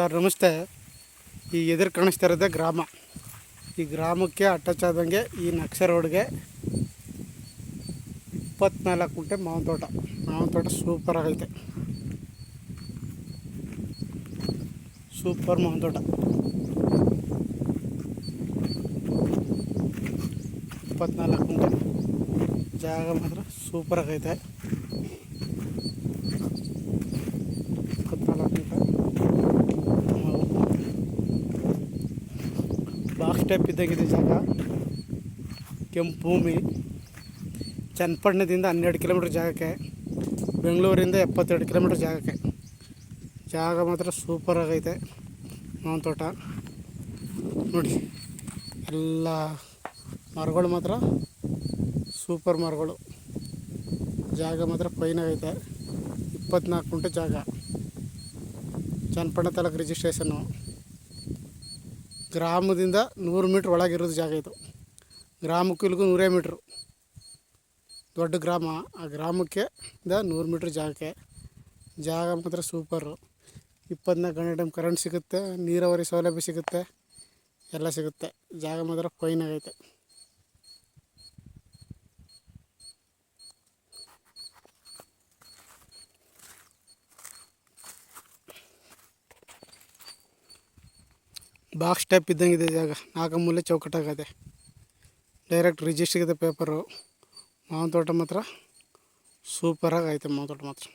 Sir, ನಮಸ್ತೆ. ಈ ಎದುರು ಕಾಣಿಸ್ತಾ ಇರೋದೇ ಗ್ರಾಮ. ಈ ಗ್ರಾಮಕ್ಕೆ ಅಟ್ಯಾಚ್ ಆದಂಗೆ ಈ ನಕ್ಷ ರೋಡ್ಗೆ ಇಪ್ಪತ್ನಾಲ್ಕು ಗುಂಟೆ ಮಾವಿನ ತೋಟ. ಮಾವಿನ ತೋಟ ಸೂಪರ್ ಆಗೈತೆ. ಸೂಪರ್ ಮಾವಿನ ತೋಟ. ಇಪ್ಪತ್ನಾಲ್ಕು ಗುಂಟೆ. ಜಾಗ ಮಾತ್ರ ಸೂಪರ್ ಆಗೈತೆ ಇಪ್ಪತ್ನಾಲ್ಕು ಗುಂಟೆ ಮಾವು ಬಾಕ್ಸ್ ಟೈಪ್ ಇದ್ದಾಗಿದೆ ಜಾಗ. ಕೆಂಪು ಭೂಮಿ. ಚನ್ನಪಟ್ಟಣದಿಂದ ಹನ್ನೆರಡು ಕಿಲೋಮೀಟ್ರ್ ಜಾಗಕ್ಕೆ. ಬೆಂಗಳೂರಿಂದ ಎಪ್ಪತ್ತೆರಡು ಕಿಲೋಮೀಟ್ರ್ ಜಾಗಕ್ಕೆ. ಜಾಗ ಮಾತ್ರ ಸೂಪರ್ ಆಗೈತೆ. ಮಾವಿನ ತೋಟ. ನೋಡಿ, ಎಲ್ಲ ಮರಗಳು ಮಾತ್ರ ಸೂಪರ್ ಮರಗಳು. ಜಾಗ ಮಾತ್ರ ಫೈನ್ ಆಗೈತೆ. ಇಪ್ಪತ್ನಾಲ್ಕು ಗುಂಟೆ ಜಾಗ. ಚನ್ನಪಟ್ಟಣ ತಾಲೂಕು ರಿಜಿಸ್ಟ್ರೇಷನ್ನು ಗ್ರಾಮದಿಂದ ನೂರು ಮೀಟ್ರ್ ಒಳಗಿರೋದು ಜಾಗ ಇದು. ಗ್ರಾಮಕ್ಕೂ ಇಲ್ಲಿಗೂ ನೂರೇ ಮೀಟ್ರು. ದೊಡ್ಡ ಗ್ರಾಮ. ಆ ಗ್ರಾಮಕ್ಕೆ ಇಂದ ನೂರು ಮೀಟ್ರ್ ಜಾಗಕ್ಕೆ. ಜಾಗ ಮಾತ್ರ ಸೂಪರು ಇಪ್ಪತ್ನಾಲ್ಕು ಗಂಟೆ ಟೈಮ್ ಕರೆಂಟ್ ಸಿಗುತ್ತೆ, ನೀರಾವರಿ ಸೌಲಭ್ಯ ಸಿಗುತ್ತೆ, ಎಲ್ಲ ಸಿಗುತ್ತೆ. ಜಾಗ ಮಾತ್ರ ಫೈನ್ ಆಗೈತೆ. ಬಾಕ್ಸ್ ಟೈಪ್ ಇದ್ದಂಗಿದೆ ಜಾಗ. ನಾಲ್ಕು ಚೌಕಟ್ಟಾಗದೆ. ಡೈರೆಕ್ಟ್ ರಿಜಿಸ್ಟ್ರಿಗೆ ಪೇಪರು ಮಾವಿನ ತೋಟ ಮಾತ್ರ. ಸೂಪರಾಗಿ ಐತೆ ಮಾವಿನ ತೋಟ ಮಾತ್ರ.